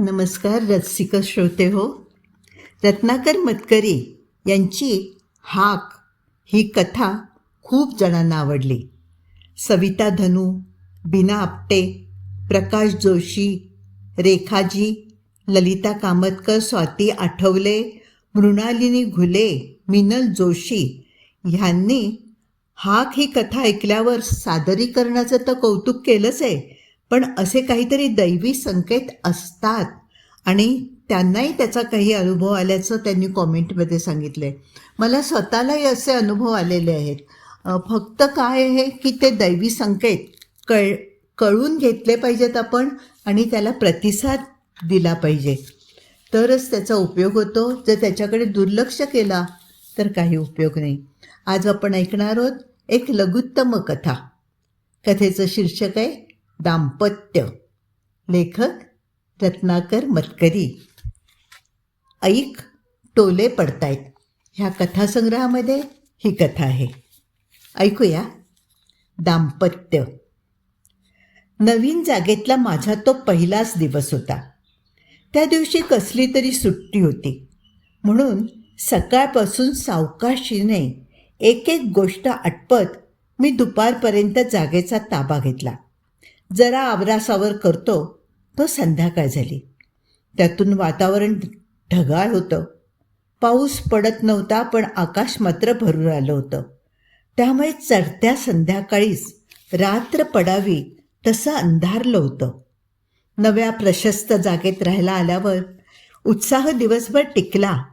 नमस्कार रसिक श्रोते हो. रत्नाकर मतकरी यांची हाक ही कथा खूप जणांना आवडली. सविता धनू बिना आपटे प्रकाश जोशी रेखाजी ललिता कामतकर स्वाती आठवले मृणालिनी घुले मिनल जोशी ह्यांनी हाक ही कथा ऐकल्यावर सादरीकरणाचं तर कौतुक केलंच आहे. पण असे काहीतरी दैवी संकेत असतात. आणि त्यांनाही त्याचा काही अनुभव आल्याचं त्यांनी कॉमेंटमध्ये सांगितलं. आहे मला स्वतःलाही असे अनुभव आलेले आहेत. फक्त काय आहे की ते दैवी संकेत कळ कळून घेतले पाहिजेत आपण आणि त्याला प्रतिसाद दिला पाहिजे. तरच त्याचा उपयोग होतो. जर त्याच्याकडे दुर्लक्ष केला तर काही उपयोग नाही. आज आपण ऐकणार आहोत एक लघुत्तम कथा. कथेचं शीर्षक आहे दाम्पत्य. लेखक रत्नाकर मतकरी ऐक टोले पडतायत. ह्या कथासंग्रहामध्ये ही कथा आहे. ऐकूया. दाम्पत्य. नवीन जागेतला माझा तो पहिलाच दिवस होता. त्या दिवशी कसली तरी सुट्टी होती. म्हणून सकाळपासून सावकाशीने एक एक गोष्ट आटपत मी दुपारपर्यंत जागेचा ताबा घेतला. जरा आवरासावर करतो तो संध्याकाळ झाली. त्यातून वातावरण ढगाळ होतं. पाऊस पडत नव्हता पण आकाश मात्र भरून आलं होतं. त्यामुळे चढत्या संध्याकाळीच रात्र पडावी तसं अंधारलं होतं. नव्या प्रशस्त जागेत राहायला आल्यावर उत्साह दिवसभर टिकला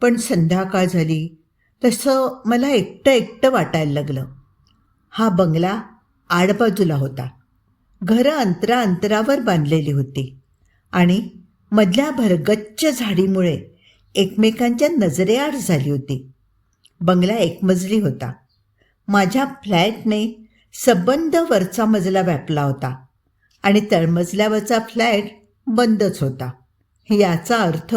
पण संध्याकाळ झाली तसं मला एकटं एकटं वाटायला लागलं. हा बंगला आडबाजूला होता. घरं अंतरा अंतरावर बांधलेली होती. आणि मधल्या भरगच्च झाडीमुळे एकमेकांच्या नजरेआड झाली होती. बंगला एकमजली होता. माझ्या फ्लॅटने सबंध वरचा मजला व्यापला होता आणि तळमजल्यावरचा फ्लॅट बंदच होता. याचा अर्थ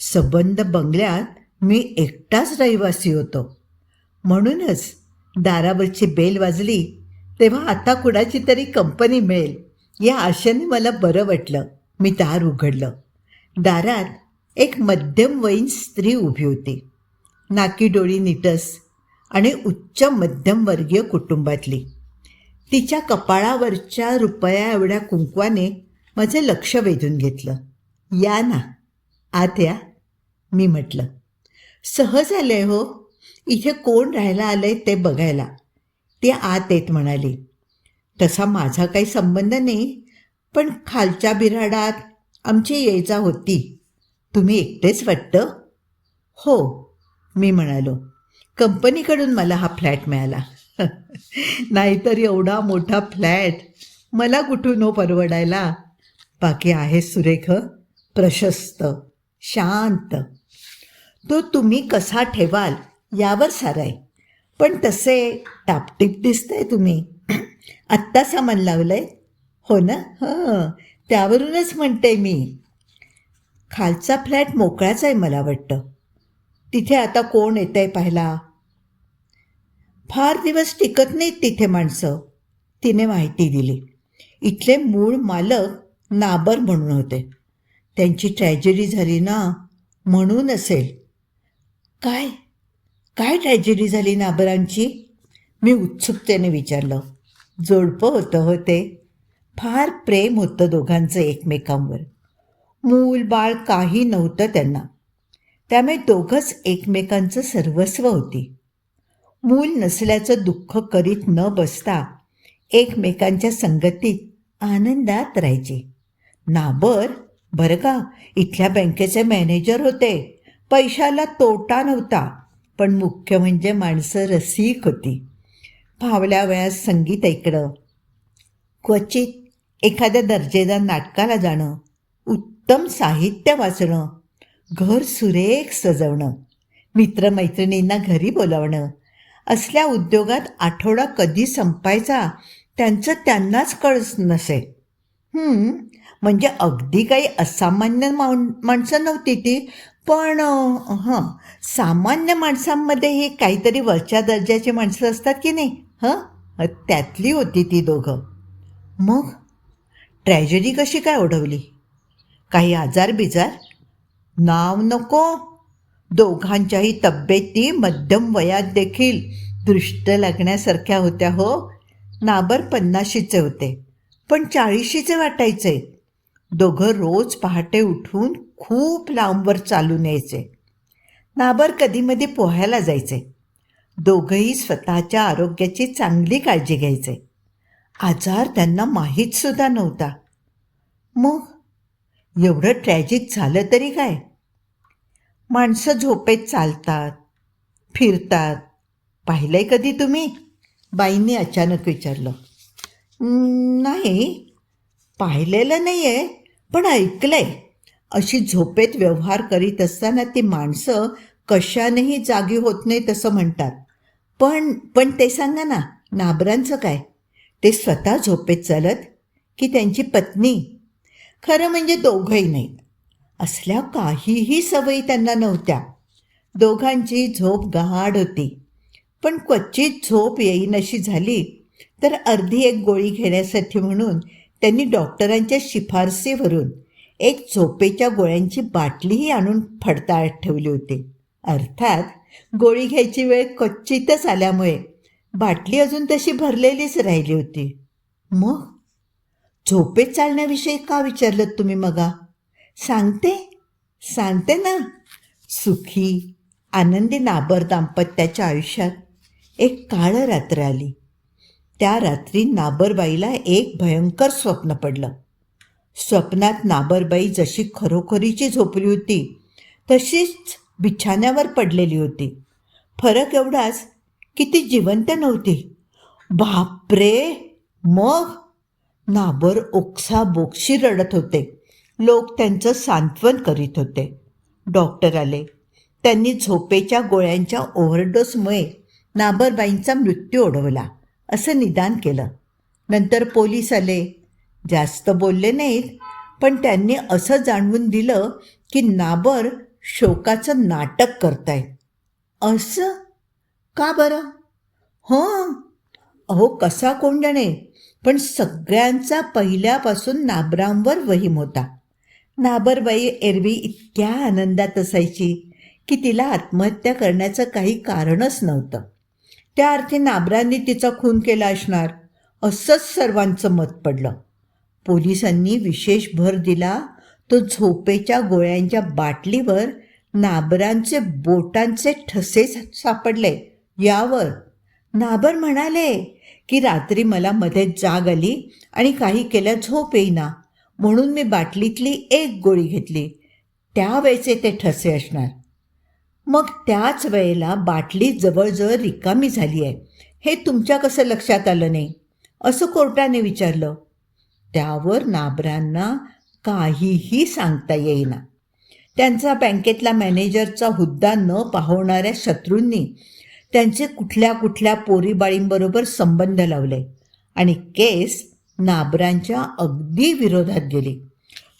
सबंध बंगल्यात मी एकटाच रहिवासी होतो. म्हणूनच दारावरची बेल वाजली तेव्हा आता कुणाची तरी कंपनी मिळेल या आशेने मला बरं वाटलं. मी दार उघडलं. दारात एक मध्यमवयीन स्त्री उभी होती. नाकी डोळी निटस आणि उच्च मध्यमवर्गीय कुटुंबातली. तिच्या कपाळावरच्या रुपया एवढ्या कुंकवाने माझे लक्ष वेधून घेतलं. या ना आत या मी म्हटलं. सहज आले हो इथे कोण राहायला आलंय ते बघायला. ती आत येत म्हणाली तसा माझा काही संबंध नाही पण खालच्या बिराडात आमची ये जा होती. तुम्ही एकटेच वाटतं? हो मी म्हणालो. कंपनीकडून मला हा फ्लॅट मिळाला. नाहीतर एवढा मोठा फ्लॅट मला कुठून हो परवडायला? बाकी आहे सुरेख प्रशस्त शांत. तो तुम्ही कसा ठेवाल यावर सारा आहे पण तसे टापटीप दिसतंय तुम्ही. आत्ता सामान लावलंय. हो ना? हं. त्यावरूनच म्हणते मी. खालचा फ्लॅट मोकळाच आहे मला वाटतं. तिथे आता कोण येत आहे पाहायला? फार दिवस टिकत नाहीत तिथे माणसं. तिने माहिती दिली. इथले मूळ मालक नाबर म्हणून होते. त्यांची ट्रॅजेडी झाली ना? म्हणून असेल. काय? काय ट्रॅजेडी झाली नाबरांची? मी उत्सुकतेने विचारलं. जोडपं होतं होते फार प्रेम होतं दोघांचं एकमेकांवर. मूल बाळ काही नव्हतं त्यांना. त्यामुळे दोघंच एकमेकांचं सर्वस्व होती. मूल नसल्याचं दुःख करीत न बसता एकमेकांच्या संगतीत आनंदात राहायचे. नाबर बरं का इथल्या बँकेचे मॅनेजर होते. पैशाला तोटा नव्हता. पण मुख्य म्हणजे माणसं रसिक होती. फावल्या वेळात संगीत ऐकणं क्वचित एखाद्या दर्जेदार नाटकाला जाणं उत्तम साहित्य वाचणं घर सुरेख सजवणं मित्रमैत्रिणींना घरी बोलावणं असल्या उद्योगात आठवडा कधी संपायचा त्यांचं त्यांनाच कळच नसे म्हणजे अगदी काही असामान्य माण माणसं नव्हती ती. पण हां सामान्य माणसांमध्ये हे काहीतरी वरच्या दर्जाची माणसं असतात की नाही? हां? त्यातली होती ती दोघं. मग? ट्रॅजेडी कशी काय ओढवली? काही आजार बिजार? नाव नको. दोघांच्याही तब्येती मध्यम वयात देखील दृष्ट लागण्यासारख्या होत्या हो. नाबर पन्नाशीचे होते. पण चाळीशीचे वाटायचे. दोघं रोज पहाटे उठून खूप लांबवर चालून यायचे. नाबर कधीमध्ये पोहायला जायचे. दोघंही स्वतःच्या आरोग्याची चांगली काळजी घ्यायचे. आजार त्यांना माहीतसुद्धा नव्हता. मग? एवढं ट्रॅजिक झालं तरी काय? माणसं झोपेत चालतात फिरतात. पाहिलंय कधी तुम्ही? बाईंनी अचानक विचारलं. नाही. पाहिलेलं नाही आहे पण ऐकलंय. अशी झोपेत व्यवहार करीत असताना ती माणसं कशानेही जागी होत नाही तसं म्हणतात. पण पण ते सांगा ना नाबरांचं काय? ते स्वतः झोपेत चालत की त्यांची पत्नी? खरं म्हणजे दोघंही नाहीत असल्या काहीही सवयी त्यांना नव्हत्या. दोघांची झोप गहाड होती. पण क्वचित झोप येईनशी झाली तर अर्धी एक गोळी घेण्यासाठी म्हणून त्यांनी डॉक्टरांच्या शिफारसीवरून एक झोपेच्या गोळ्यांची बाटलीही आणून फडताळत ठेवली होती. अर्थात गोळी घ्यायची वेळ क्वचितच आल्यामुळे बाटली अजून तशी भरलेलीच राहिली होती. मग? झोपेत चालण्याविषयी का विचारलं तुम्ही मगा? सांगते? सांगते ना. सुखी आनंदी नाबर दाम्पत्याच्या आयुष्यात एक काळ रात्र आली. त्या रात्री नाबरबाईला एक भयंकर स्वप्न पडलं. स्वप्नात नाबरबाई जशी खरोखरीची झोपली होती तशीच बिछाण्यावर पडलेली होती. फरक एवढाच की ती जिवंत नव्हती. बापरे! मग? नाबर ओक्सा बोक्षी रडत होते. लोक त्यांचं सांत्वन करीत होते. डॉक्टर आले. त्यांनी झोपेच्या गोळ्यांच्या ओव्हरडोसमुळे नाबरबाईंचा मृत्यू ओढवला. असं निदान केलं. नंतर पोलीस आले. जास्त बोलले नाहीत पण त्यांनी असं जाणवून दिलं की नाबर शोकाचं नाटक करतायत असं? का बरं? हो. अहो कसा कोण जाणे? पण सगळ्यांचा पहिल्यापासून नाबरांवर वहीम होता. नाबरबाई एरवी इतक्या आनंदात असायची की तिला आत्महत्या करण्याचं काही कारणच नव्हतं. त्या अर्थी नाबरांनी तिचा खून केला असणार असंच सर्वांचं मत पडलं. पोलिसांनी विशेष भर दिला तो झोपेच्या गोळ्यांच्या बाटलीवर नाबरांचे बोटांचे ठसे सापडले. यावर नाबर म्हणाले की रात्री मला मध्ये जाग आली आणि काही केल्या झोप येईना म्हणून मी बाटलीतली एक गोळी घेतली. त्यावेळेचे ते ठसे असणार. मग त्याच वेळेला बाटली जवळजवळ रिकामी झाली आहे. हे तुमच्या कसं लक्षात आलं नाही? असं कोर्टाने विचारलं. त्यावर नाबरांना काहीही सांगता येईना. त्यांचा बँकेतला मॅनेजरचा हुद्दा न पाहवणाऱ्या शत्रूंनी त्यांचे कुठल्या कुठल्या पोरीबाळींबरोबर संबंध लावले आणि केस नाबरांच्या अगदी विरोधात गेली.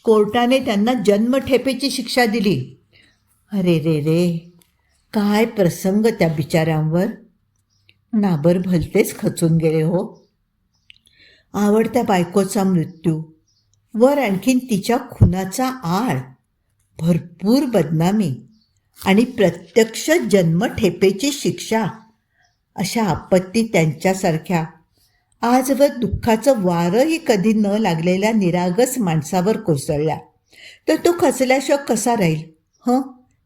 कोर्टाने त्यांना जन्मठेपेची शिक्षा दिली. अरे रे रे काय प्रसंग त्या बिचाऱ्यांवर? नाबर भलतेच खचून गेले हो. आवडत्या बायकोचा मृत्यू वर आणखीन तिच्या खुनाचा आळ भरपूर बदनामी आणि प्रत्यक्ष जन्मठेपेची शिक्षा अशा आपत्ती त्यांच्यासारख्या आजवर दुःखाचं वारंही कधी न लागलेल्या निरागस माणसावर कोसळल्या. तर तो खचल्याशिवाय कसा राहील? हं?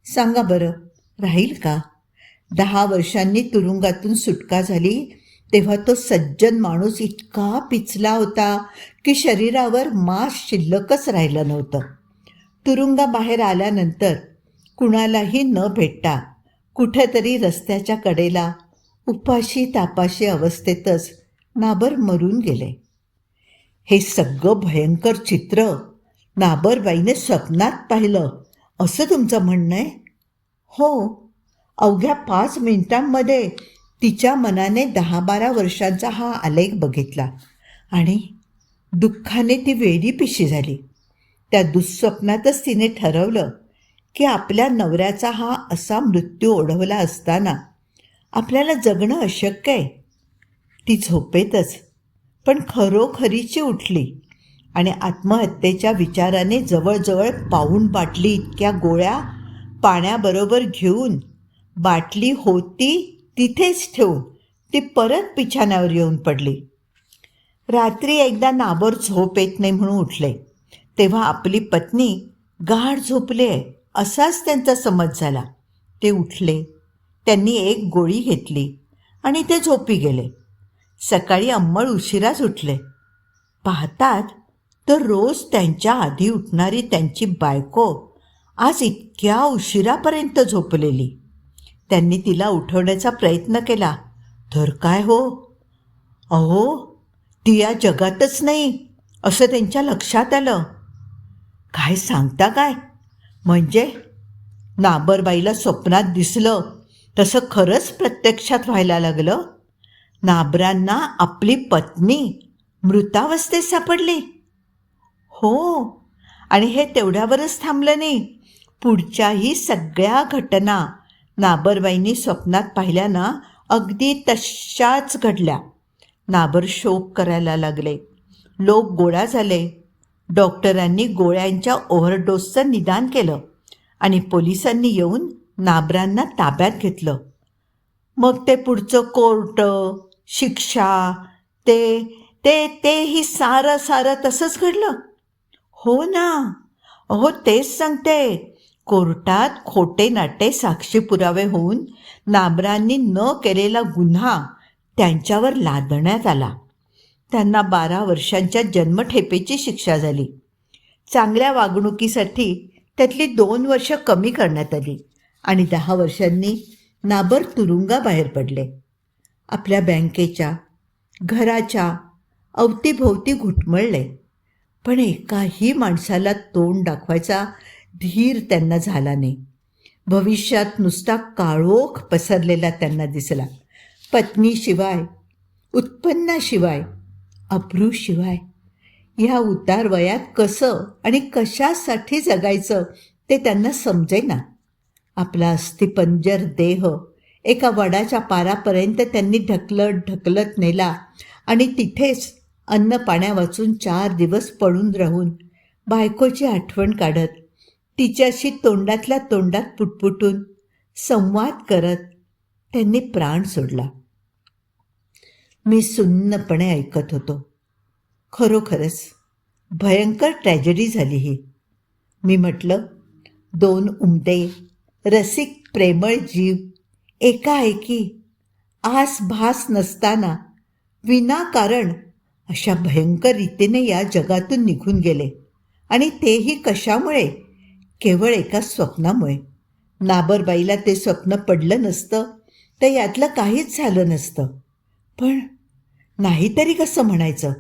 सांगा बरं. राहील का? दहा वर्षांनी तुरुंगातून सुटका झाली तेव्हा तो सज्जन माणूस इतका पिचला होता की शरीरावर मांस शिल्लकच राहिलं नव्हतं. तुरुंगाबाहेर आल्यानंतर कुणालाही न भेटता कुठेतरी रस्त्याच्या कडेला उपाशी तापाशी अवस्थेतच नाबर मरून गेले. हे सगळं भयंकर चित्र नाबरबाईने स्वप्नात पाहिलं. असं तुमचं म्हणणं आहे? हो. अवघ्या पाच मिनिटांमध्ये तिच्या मनाने दहा बारा वर्षांचा हा आलेख बघितला आणि दुःखाने ती वेडी पिशी झाली. त्या दुःस्वप्नातच तिने ठरवलं की आपल्या नवऱ्याचा हा असा मृत्यू ओढवला असताना आपल्याला जगणं अशक्य आहे. ती झोपेतच पण खरोखरीची उठली आणि आत्महत्येच्या विचाराने जवळजवळ पाऊण बाटली इतक्या गोळ्या पाण्याबरोबर घेऊन बाटली होती तिथेच ठेवून ती परत पिछाण्यावर येऊन पडली. रात्री एकदा नाबर झोप येत नाही म्हणून उठले. तेव्हा आपली पत्नी गाढ झोपले असाच त्यांचा समज झाला. ते उठले. त्यांनी एक गोळी घेतली आणि ते झोपी गेले. सकाळी अंमळ उशिराच उठले. पाहतात तर रोज त्यांच्या आधी उठणारी त्यांची बायको आज इतक्या उशिरापर्यंत झोपलेली. त्यांनी तिला उठवण्याचा प्रयत्न केला. तर काय हो? अहो ती या जगातच नाही असं त्यांच्या लक्षात आलं. काय सांगता काय? म्हणजे? नाबरबाईला स्वप्नात दिसलं तसं खरंच प्रत्यक्षात व्हायला लागलं. नाबरांना आपली पत्नी मृतावस्थेत सापडली. हो आणि हे तेवढ्यावरच थांबलं नाही. पुढच्याही सगळ्या घटना नाबरबाईंनी स्वप्नात पाहिल्या ना अगदी तशाच घडल्या. नाबर शोक करायला लागले. लोक गोळा झाले. डॉक्टरांनी गोळ्यांच्या ओव्हरडोसचं निदान केलं आणि पोलिसांनी येऊन नाबरांना ताब्यात घेतलं. मग ते पुढचं कोर्ट शिक्षा ते ते तेही सारं सारं तसंच घडलं. हो ना. अहो तेच सांगते. कोर्टात खोटे नाटे साक्षी पुरावे होऊन नाबरांनी न केलेला गुन्हा त्यांच्यावर लादण्यात आला. त्यांना बारा वर्षांच्या जन्मठेपेची शिक्षा झाली. चांगल्या वागणुकीसाठी त्यातली दोन वर्ष कमी करण्यात आली आणि दहा वर्षांनी नाबर तुरुंगाबाहेर पडले. आपल्या बँकेच्या घराच्या अवतीभोवती घुटमळले. पण एकाही माणसाला तोंड दाखवायचा धीर त्यांना झाला नाही. भविष्यात नुसता काळोख पसरलेला त्यांना दिसला. पत्नीशिवाय उत्पन्नाशिवाय अब्रूशिवाय ह्या उतार वयात कसं आणि कशासाठी जगायचं ते त्यांना समजेना. आपला अस्थिपंजर देह एका वडाच्या पारापर्यंत त्यांनी ढकलत ढकलत नेला आणि तिथेच अन्न पाण्या वाचून चार दिवस पडून राहून बायकोची आठवण काढत तिच्याशी तोंडातल्या तोंडात पुटपुटून संवाद करत त्यांनी प्राण सोडला. मी सुन्नपणे ऐकत होतो. खरोखरच भयंकर ट्रॅजेडी झाली ही. मी म्हटलं दोन उमदे रसिक प्रेमळ जीव एकाएकी आस भास नसताना विनाकारण अशा भयंकर रीतीने या जगातून निघून गेले आणि तेही कशामुळे केवळ एका स्वप्नामुळे. नाबरबाईला ते स्वप्न पडलं नसतं तर यातलं काहीच झालं नसतं. पण नाहीतरी कसं म्हणायचं?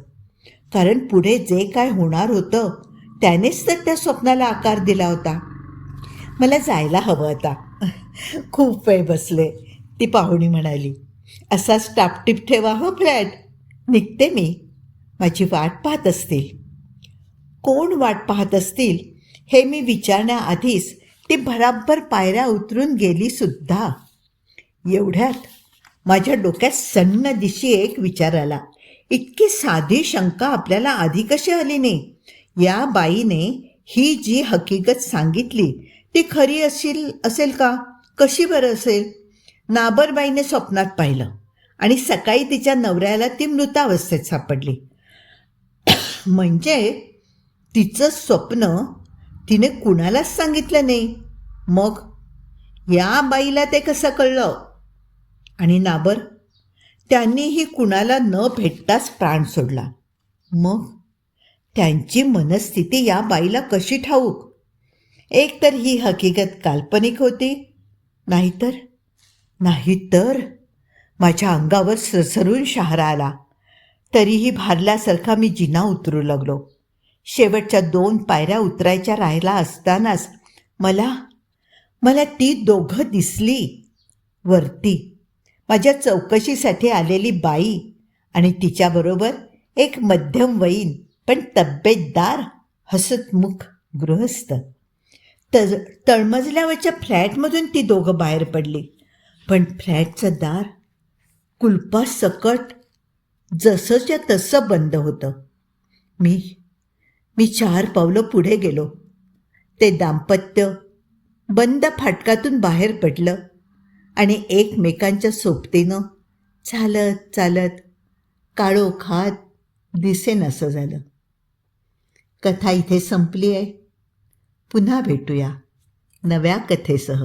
कारण पुढे जे काय होणार होतं त्यानेच तर त्या स्वप्नाला आकार दिला होता. मला जायला हवं आता. खूप वेळ बसले ती पाहुणी म्हणाली. असाच टापटीप ठेवा हो फ्लॅट. निघते मी. माझी वाट पाहत असतील. कोण वाट पाहत असतील? हे मी विचारण्याआधीच ती भराभर पायऱ्या उतरून गेली सुद्धा. एवढ्यात माझ्या डोक्यात सन्न दिशी एक विचार आला. इतकी साधी शंका आपल्याला आधी कशी आली नाही या बाईने ही जी हकीकत सांगितली ती खरी असेल असेल का? कशी बरं असेल? नाबरबाईने स्वप्नात पाहिलं आणि सकाळी तिच्या नवऱ्याला ती मृतावस्थेत सापडली. म्हणजे तिचं स्वप्न तिने कुणालाच सांगितलं नाही. मग? या बाईला ते कसं कळलं? आणि नाबर त्यांनीही कुणाला न भेटताच प्राण सोडला. मग? त्यांची मनस्थिती या बाईला कशी ठाऊक? एकतर ही हकीकत काल्पनिक होती. नाहीतर? नाहीतर? माझ्या अंगावर सरसरून शहारा आला. तरीही भारल्यासारखा मी जिना उतरू लागलो. शेवटच्या दोन पायऱ्या उतरायच्या राहिला असतानाच मला मला ती दोघं दिसली. वरती माझ्या चौकशीसाठी आलेली बाई आणि तिच्याबरोबर एक मध्यमवयीन पण तब्येतदार हसतमुख गृहस्थ. तज तळमजल्यावरच्या फ्लॅटमधून ती दोघं बाहेर पडली. पण फ्लॅटचं दार कुलपासकट जसंच्या तसं बंद होतं. मी मी चार पावलं पुढे गेलो. ते दाम्पत्य बंद फाटकातून बाहेर पडलं आणि एकमेकांच्या सोबतीनं चालत चालत काळोखात दिसेन असं झालं. कथा इथे संपली आहे पुन्हा भेटूया नव्या कथेसह.